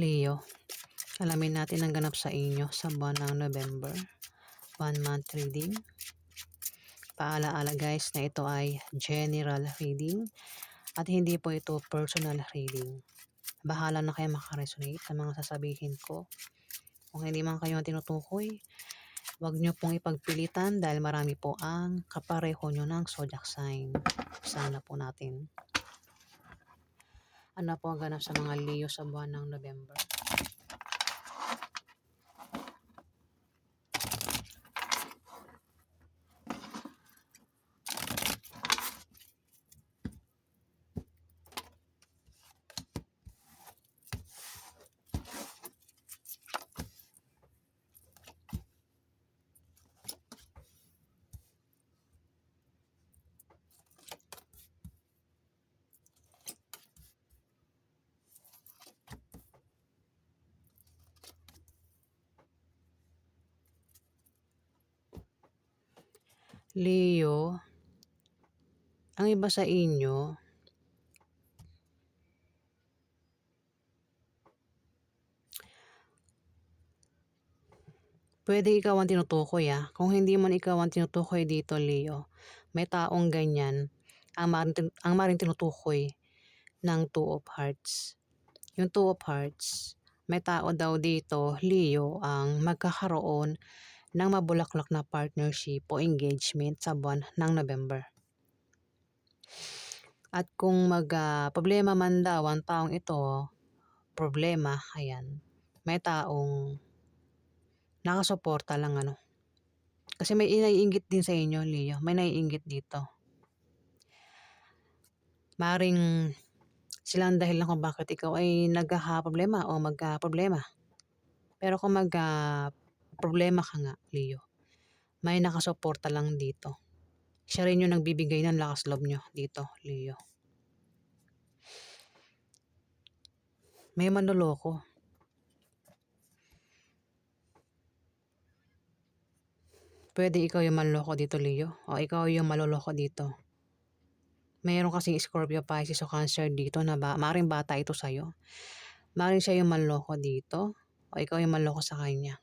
Leo, alamin natin ang ganap sa inyo sa buwan ng November. One month reading. Paalaala guys na ito ay general reading at hindi po ito personal reading. Bahala na kayo makaresonate sa mga sasabihin ko. Kung hindi man kayo tinutukoy, huwag nyo pong ipagpilitan dahil marami po ang kapareho nyo ng zodiac sign. Sana po natin. Ano po ang ganap sa mga Leo sa buwan ng November? Leo, ang iba sa inyo, pwede ikaw ang tinutukoy ah. Kung hindi man ikaw ang tinutukoy dito, Leo, may taong ganyan ang maring, ang maring tinutukoy ng Two of Hearts. Yung Two of Hearts, may tao daw dito, Leo, ang magkakaroon ng mabulaklak na partnership o engagement sa buwan ng November. At kung mag ah, problema man daw ang taong ito, problema, ayan, may taong nakasuporta lang ano. Kasi may naiinggit din sa inyo, Leo. May naiinggit dito. Maring silang dahil lang kung bakit ikaw ay nagkaka-problema o magka-problema. Pero kung mag-problema ka nga, Leo, may nakasuporta lang dito. Siya rin yung nagbibigay ng lakas loob nyo dito, Leo. May manloloko. Pwede ikaw yung manloko dito, Leo. O ikaw yung maloloko dito. Mayroon kasing Scorpio, Pisces o Cancer dito na ba, maring bata ito sa'yo. Maring siya yung manloko dito. O ikaw yung manloko sa kanya.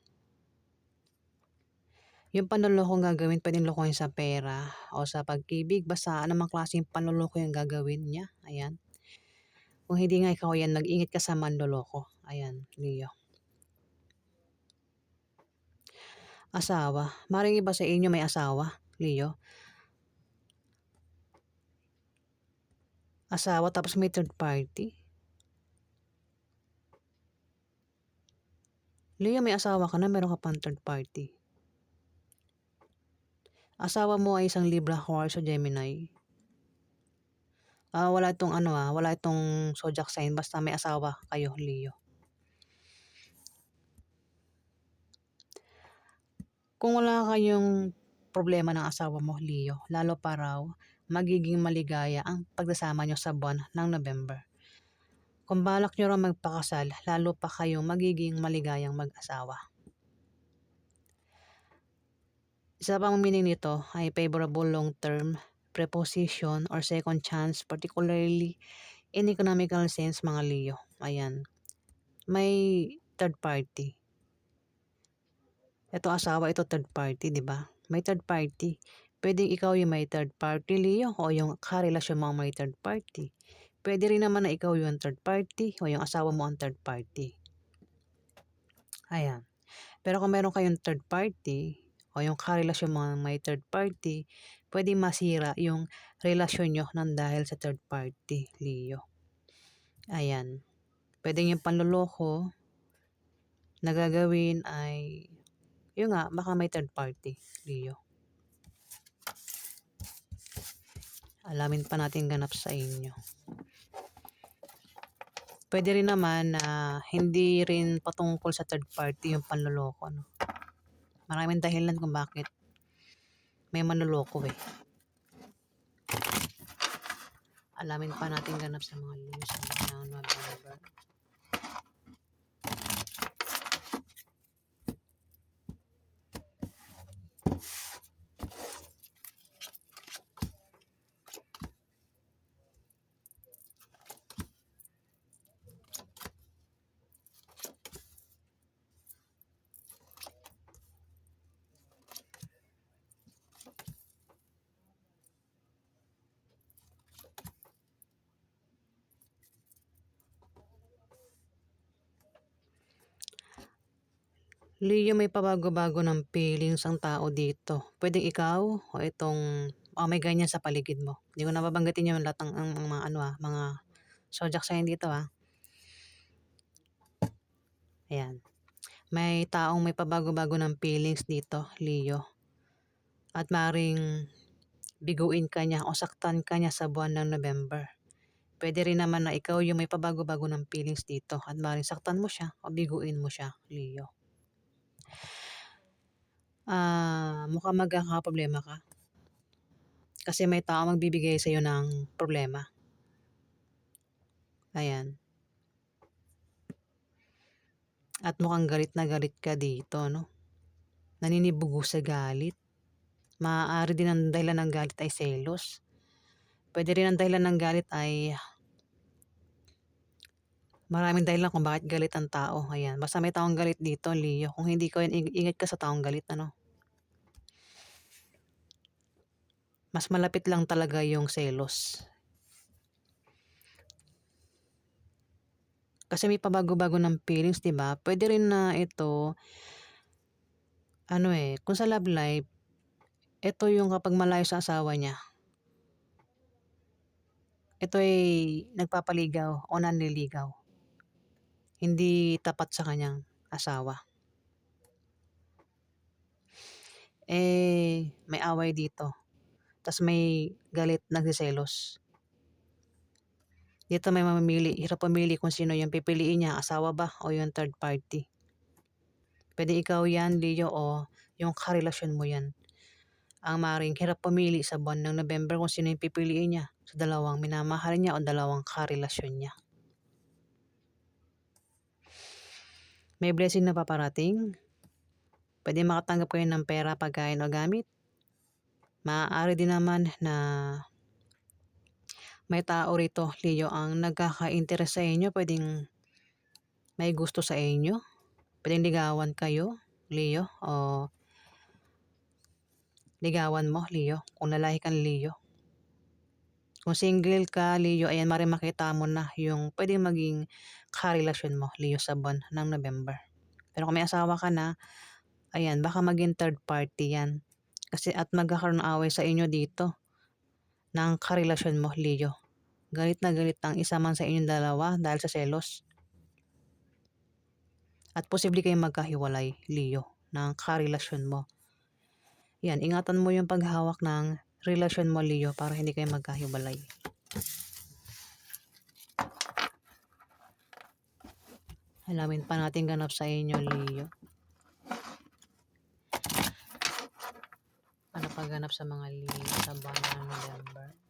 Yung panloloko gagawin, pwedeng lokohin sa pera o sa pag-ibig. Basta anumang klaseng panloloko yung gagawin niya. Ayan. Kung hindi nga ikaw yan, nag-ingat ka sa manloloko. Ayan, Leo. Asawa. Maring iba sa inyo may asawa, Leo. Asawa tapos may third party. Leo, may asawa ka na, meron ka pang third party. Asawa mo ay isang Libra, Aquarius o Gemini. Ah, wala itong ano ah, wala itong zodiac sign basta may asawa kayo, Leo. Kung wala kayong problema ng asawa mo, Leo, lalo pa raw, magiging maligaya ang pagdasama nyo sa buwan ng November. Kung balak nyo raw magpakasal, lalo pa kayong magiging maligayang mag-asawa. Isa pang meaning nito ay favorable long-term preposition or second chance, particularly in economical sense, mga Leo. Ayan. May third party. Ito asawa, ito third party, di ba? May third party. Pwedeng ikaw yung may third party, Leo, o yung karelasyon mo may third party. Pwede rin naman na ikaw yung third party o yung asawa mo ang third party. Ayan. Pero kung meron kayong third party o yung karelasyon mo may third party, pwede masira yung relasyon nyo ng dahil sa third party, Leo. Ayan. Pwede yung panloloko na gagawin ay yun nga, baka may third party, Leo. Alamin pa natin ganap sa inyo. Pwede rin naman na hindi rin patungkol sa third party yung panloloko. No? Maraming dahilan kung bakit may manloloko eh. Alamin pa natin ganap sa mga Leo sa mga November. Leo, may pabago-bago ng feelings ang tao dito. Pwedeng ikaw o itong o may ganyan sa paligid mo. Hindi ko na babanggitin yung lahat ng ang, mga ano ah, mga zodiac sign dito ah. Ayan. May taong may pabago-bago ng feelings dito, Leo. At maring biguin ka niya o saktan ka niya sa buwan ng November. Pwede rin naman na ikaw yung may pabago-bago ng feelings dito at maring saktan mo siya o biguin mo siya, Leo. Ah, mukhang magkakaproblema ka. Kasi may tao magbibigay sa iyo ng problema. Ayan. At mukhang galit na galit ka dito, no? Naninibugo sa galit. Maaari din ang dahilan ng galit ay selos. Pwede rin ang dahilan ng galit ay maraming dahilan kung bakit galit ang tao. Ayan. Basta may taong galit dito, Leo. Kung hindi ko yan, ing- ingat ka sa taong galit, ano? Mas malapit lang talaga yung selos. Kasi may pabago-bago ng feelings, 'di ba? Pwede rin na ito ano eh, kung sa love life, ito yung kapag malayo sa asawa niya. Ito ay nagpapaligaw o nanliligaw. Hindi tapat sa kanyang asawa. Eh, may away dito. Tapos may galit, nagsiselos. Dito may mamimili, hirap pumili kung sino yung pipiliin niya, asawa ba o yung third party. Pwede ikaw yan, Leo, o yung karelasyon mo yan. Ang maring hirap pumili sa buwan ng November kung sino yung pipiliin niya sa dalawang minamahal niya o dalawang karelasyon niya. May blessing na paparating. Pwede makatanggap kayo ng pera, pagkain o gamit. Maaari din naman na may tao rito, Leo, ang nagkaka-interest sa inyo. Pwedeng may gusto sa inyo. Pwedeng ligawan kayo, Leo, o ligawan mo, Leo. Kung lalaki kang Leo. Kung single ka, Leo, ayan, maring makita mo na yung pwedeng maging karelasyon mo, Leo, sa buwan ng November. Pero kung may asawa ka na, ayan, baka maging third party yan. Kasi at magkakaroon away sa inyo dito ng karelasyon mo, Leo. Galit na galit ang isa man sa inyong dalawa dahil sa selos. At posible kayong magkahiwalay, Leo, ng karelasyon mo. Yan, ingatan mo yung paghawak ng relasyon mo, Leo, para hindi kayo magkahiwalay. Alamin pa natin ganap sa inyo, Leo. Ano pa ganap sa mga Leo sa buwan ng November?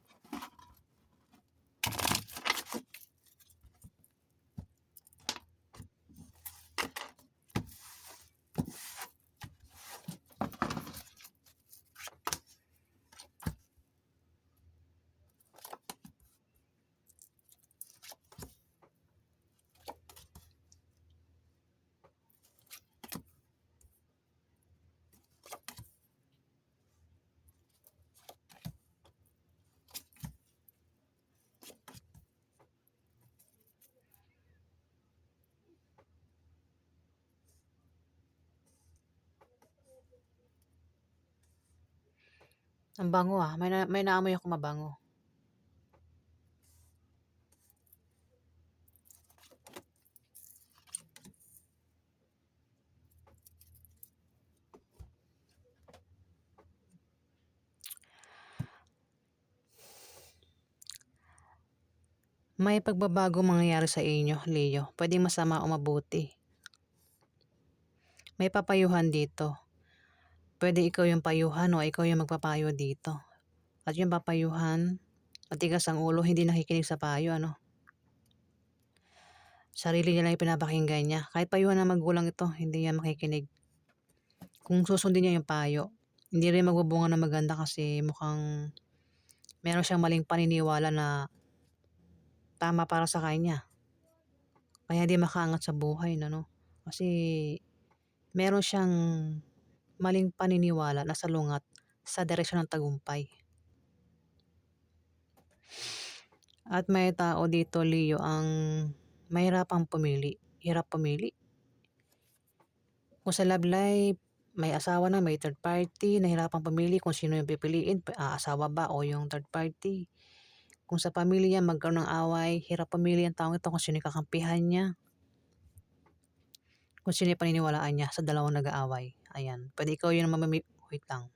Ang bango ah. May, na, may naamoy ako mabango. May pagbabago mangyayari sa inyo, Leo. Pwedeng masama o mabuti. May papayuhan dito. Pwede ikaw yung payuhan o ikaw yung magpapayo dito. At yung papayuhan, matigas ang ulo, hindi nakikinig sa payo, ano? Sarili niya lang yung pinapakinggan niya. Kahit payuhan ng magulang ito, hindi niya makikinig. Kung susundin niya yung payo, hindi rin magbubunga na maganda kasi mukhang meron siyang maling paniniwala na tama para sa kanya. Kaya di makaangat sa buhay, no? Kasi meron siyang maling paniniwala na salungat sa direksyon ng tagumpay. At may tao dito, Leo, ang mahirapang pumili. Hirap pumili. Kung sa love life, may asawa na, may third party, nahirapang pumili kung sino yung pipiliin, ah, asawa ba o yung third party. Kung sa pamilya magkaroon ng away, hirap pumili ang taong ito kung sino yung kakampihan niya. Kung sino yung paniniwalaan niya sa dalawang nag-aaway. Ayan. Pwede ikaw yung mamimili. Wait lang.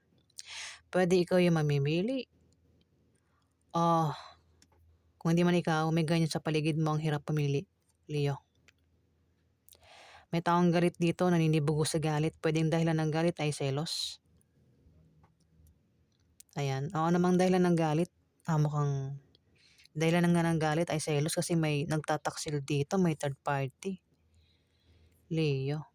Pwede ikaw yung mamimili. Oh, kung hindi man ikaw, may ganyan sa paligid mo ang hirap pumili. Leo. May taong galit dito, naninibugo sa galit. Pwedeng dahilan ng galit ay selos. Ayan. Oo namang dahilan ng galit. Ah, mukhang dahilan ng, ng galit ay selos kasi may nagtataksil dito, may third party. Leo.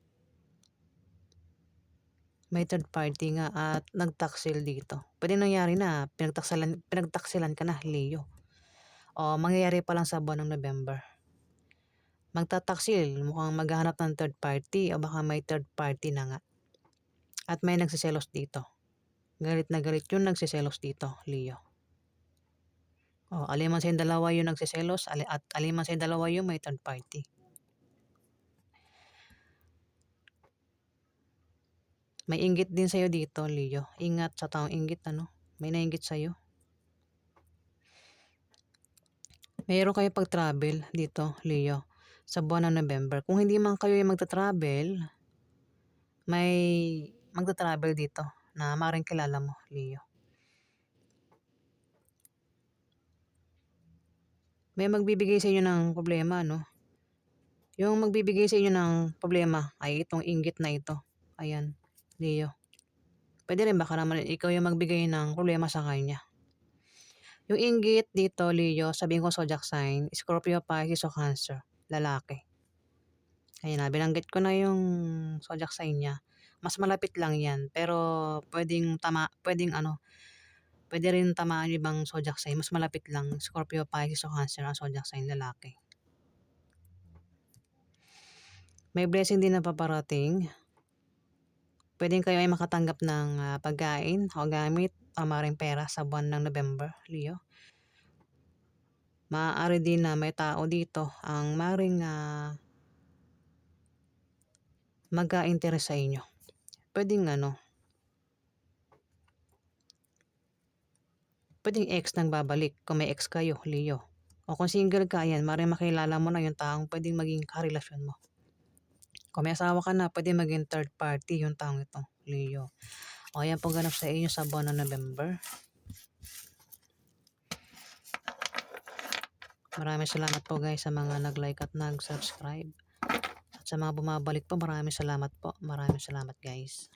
May third party nga at nagtaksil dito. Pwede nangyari na, pinagtaksilan, pinagtaksilan ka na, Leo. O, mangyayari pa lang sa buwan ng November. Magtataksil, mukhang maghahanap ng third party o baka may third party na nga. At may nagsiselos dito. Galit na galit yung nagsiselos dito, Leo. O, aliman sa dalawa yung nagsiselos at aliman sa dalawa yung may third party. May inggit din sa'yo dito, Leo. Ingat sa taong inggit, ano? May nainggit sa'yo. Mayroon kayo pag-travel dito, Leo, sa buwan ng November. Kung hindi man kayo yung magta-travel, may magta-travel dito na maring kilala mo, Leo. May magbibigay sa inyo ng problema, no? Yung magbibigay sa inyo ng problema ay itong inggit na ito. Ayan, Leo. Pwede rin baka naman ikaw yung magbigay ng problema sa kanya. Yung inggit dito, Leo, sabihin ko zodiac sign, Scorpio, Pisces o Cancer, lalaki. Ayan na, binanggit ko na yung zodiac sign niya. Mas malapit lang yan, pero pwedeng tama, pwedeng ano, pwede rin tamaan yung ibang zodiac sign. Mas malapit lang, Scorpio, Pisces o Cancer ang zodiac sign lalaki. May blessing din na paparating. Pwedeng kayo ay makatanggap ng ah, pagkain o gamit o maring pera sa buwan ng November, Leo. Maaari din na may tao dito ang maring uh, mag-a-interest sa inyo. Pwedeng ano, pwedeng ex nang babalik kung may ex kayo, Leo. O kung single ka, yan, maring makilala mo na yung taong pwedeng maging karelasyon mo. Kung may asawa ka na, pwede maging third party yung taong ito, Leo. O yan po ganap sa inyo sa buwan ng November. Maraming salamat po guys sa mga nag-like at nag-subscribe. At sa mga bumabalik po, maraming salamat po. Maraming salamat guys.